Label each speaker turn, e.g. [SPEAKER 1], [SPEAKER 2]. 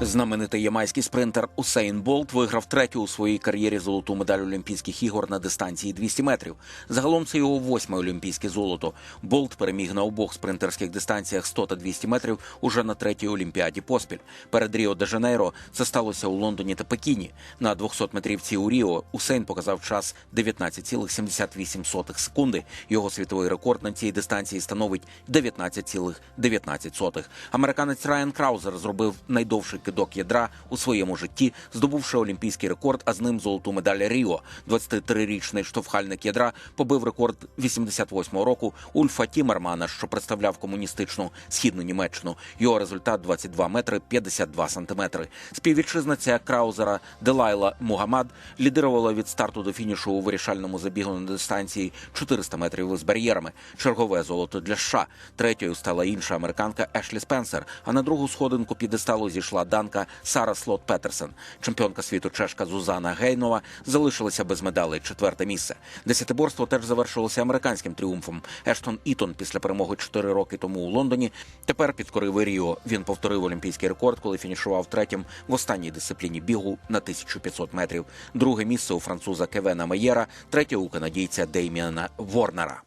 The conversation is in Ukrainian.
[SPEAKER 1] Знаменитий ямайський спринтер Усейн Болт виграв третю у своїй кар'єрі золоту медаль Олімпійських ігор на дистанції 200 метрів. Загалом це його восьме олімпійське золото. Болт переміг на обох спринтерських дистанціях 100 та 200 метрів уже на третій олімпіаді поспіль. Перед Ріо де Жанейро це сталося у Лондоні та Пекіні. На 200 метрівці у Ріо Усейн показав час 19,78 секунди. Його світовий рекорд на цій дистанції становить 19,19. Американець Райан Краузер зробив найдовший кидок ядра у своєму житті, здобувши олімпійський рекорд, а з ним золоту медаль Ріо. 23-річний штовхальник ядра побив рекорд 88-го року Ульфа Тімермана, що представляв комуністичну східну Німеччину. Його результат 22 метри 52 сантиметри. Співвітчизниця Краузера Делайла Мугамад лідирувала від старту до фінішу у вирішальному забігу на дистанції 400 метрів з бар'єрами. Чергове золото для США. Третьою стала інша американка Ешлі Спенсер. А на другу сходинку підесталу зійшла данка Сара Слот Петерсен. Чемпіонка світу чешка Зузана Гейнова залишилася без медалей. Четверте місце. Десятиборство теж завершилося американським тріумфом. Ештон Ітон після перемоги 4 роки тому у Лондоні. Тепер підкорив Ріо. Він повторив олімпійський рекорд, коли фінішував третім в останній дисципліні бігу на 1500 метрів. Друге місце у француза Кевена Меєра, третє у канадійця Дейміана Ворнера.